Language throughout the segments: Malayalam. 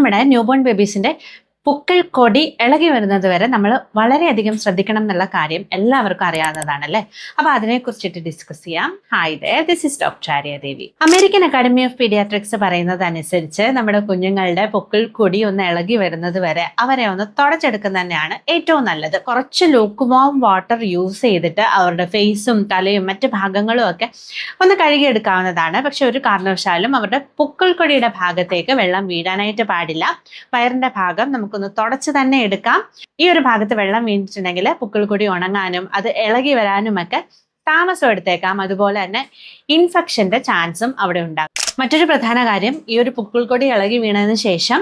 നമ്മുടെ ന്യൂബോൺ ബേബീസിന്റെ പുക്കൾ കൊടി ഇളകി വരുന്നത് വരെ നമ്മൾ വളരെയധികം ശ്രദ്ധിക്കണം എന്നുള്ള കാര്യം എല്ലാവർക്കും അറിയാവുന്നതാണല്ലേ? അപ്പൊ അതിനെ കുറിച്ചിട്ട് ഡിസ്കസ് ചെയ്യാം. Hi they this is doctor Arya Devi American Academy of Pediatrics പറയുന്നത് അനുസരിച്ച് നമ്മുടെ കുഞ്ഞുങ്ങളുടെ പൊക്കിൾ കൊടി ഒന്ന് ഇളകി വരുന്നത് വരെ അവരെ ഒന്ന് തുടച്ചെടുക്കുന്നത് തന്നെയാണ് ഏറ്റവും നല്ലത്. കുറച്ച് ലൂക്കുവാം വാട്ടർ യൂസ് ചെയ്തിട്ട് അവരുടെ ഫേസും തലയും മറ്റ് ഭാഗങ്ങളും ഒക്കെ ഒന്ന് കഴുകിയെടുക്കാവുന്നതാണ്. പക്ഷെ ഒരു കാരണവശാലും അവരുടെ പുക്കിൾ കൊടിയുടെ ഭാഗത്തേക്ക് വെള്ളം വീഴാനായിട്ട് പാടില്ല. വയറിന്റെ ഭാഗം നമുക്കൊന്ന് തുടച്ച് തന്നെ എടുക്കാം. ഈ ഒരു ഭാഗത്ത് വെള്ളം വീണിട്ടുണ്ടെങ്കിൽ പുക്കിൾ കൂടി ഉണങ്ങാനും അത് ഇളകി വരാനും ഒക്കെ താമസം എടുത്തേക്കാം. അതുപോലെ തന്നെ ഇൻഫെക്ഷന്റെ ചാൻസും അവിടെ ഉണ്ടാകും. മറ്റൊരു പ്രധാന കാര്യം ഈ ഒരു പുക്കിൾക്കൊടി ഇളകി വീണതിന് ശേഷം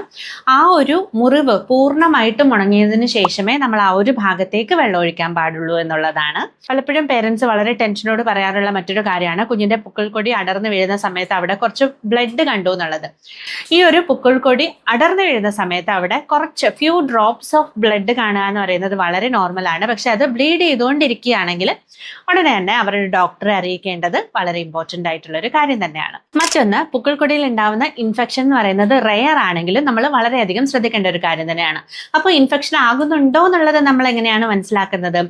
ആ ഒരു മുറിവ് പൂർണമായിട്ടും ഉണങ്ങിയതിന് ശേഷമേ നമ്മൾ ആ ഒരു ഭാഗത്തേക്ക് വെള്ളം ഒഴിക്കാൻ പാടുള്ളൂ എന്നുള്ളതാണ്. പലപ്പോഴും പേരൻസ് വളരെ ടെൻഷനോട് പറയാറുള്ള മറ്റൊരു കാര്യമാണ് കുഞ്ഞിന്റെ പുക്കിൾക്കൊടി അടർന്നു വീഴുന്ന സമയത്ത് അവിടെ കുറച്ച് ബ്ലഡ് കണ്ടു എന്നുള്ളത്. ഈ ഒരു പുക്കിൾക്കൊടി അടർന്നു വീഴുന്ന സമയത്ത് അവിടെ കുറച്ച് ഫ്യൂ ഡ്രോപ്സ് ഓഫ് ബ്ലഡ് കാണുക എന്ന് പറയുന്നത് വളരെ നോർമലാണ് പക്ഷെ അത് ബ്ലീഡ് ചെയ്തുകൊണ്ടിരിക്കുകയാണെങ്കിൽ ഉടനെ തന്നെ അവരുടെ ഡോക്ടറെ അറിയിക്കേണ്ടത് വളരെ ഇമ്പോർട്ടന്റ് ആയിട്ടുള്ള ഒരു കാര്യം തന്നെയാണ്. മറ്റൊന്ന് പുക്കിൾക്കൊടിയിൽ ഉണ്ടാവുന്ന ഇൻഫെക്ഷൻ എന്ന് പറയുന്നത് റെയർ ആണെങ്കിലും നമ്മൾ വളരെയധികം ശ്രദ്ധിക്കേണ്ട ഒരു കാര്യം തന്നെയാണ്. അപ്പോൾ ഇൻഫെക്ഷൻ ആകുന്നുണ്ടോ എന്നുള്ളത് നമ്മൾ എങ്ങനെയാണ് മനസ്സിലാക്കുന്നത്?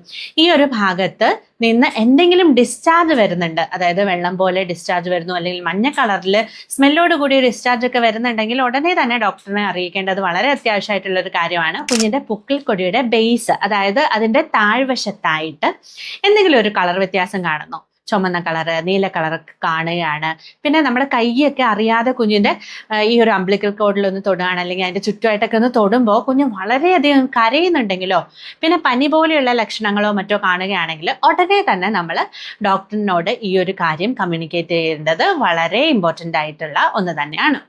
ഈ ഒരു ഭാഗത്ത് നിന്ന് എന്തെങ്കിലും ഡിസ്ചാർജ് വരുന്നുണ്ട്. അതായത് വെള്ളം പോലെ ഡിസ്ചാർജ് വരുന്നു അല്ലെങ്കിൽ മഞ്ഞ കളറിൽ സ്മെല്ലോട് കൂടി ഡിസ്ചാർജ് ഒക്കെ വരുന്നുണ്ടെങ്കിൽ ഉടനെ തന്നെ ഡോക്ടറിനെ അറിയിക്കേണ്ടത് വളരെ അത്യാവശ്യമായിട്ടുള്ള ഒരു കാര്യമാണ്. കുഞ്ഞിന്റെ പുക്കിൽ കൊടിയുടെ ബേസ് അതായത് അതിന്റെ താഴ്വശത്തായിട്ട് എന്തെങ്കിലും ഒരു കളർ വ്യത്യാസം കാണുന്നു. ചുമന്ന കളറ് നീല കളർ കാണുകയാണ്. പിന്നെ നമ്മുടെ കൈയൊക്കെ അറിയാതെ കുഞ്ഞിന്റെ ഈ ഒരു അംബ്ലിക്കൽ കോഡിലൊന്ന് തൊടുകയാണ്. അല്ലെങ്കിൽ അതിന്റെ ചുറ്റുമായിട്ടൊക്കെ ഒന്ന് തൊടുമ്പോൾ കുഞ്ഞ് വളരെയധികം കരയുന്നുണ്ടെങ്കിലോ പിന്നെ പനി പോലെയുള്ള ലക്ഷണങ്ങളോ മറ്റോ കാണുകയാണെങ്കിൽ ഉടനെ തന്നെ നമ്മൾ ഡോക്ടറിനോട് ഈ ഒരു കാര്യം കമ്മ്യൂണിക്കേറ്റ് ചെയ്യേണ്ടത് വളരെ ഇമ്പോർട്ടന്റ് ആയിട്ടുള്ള ഒന്ന് തന്നെയാണ്.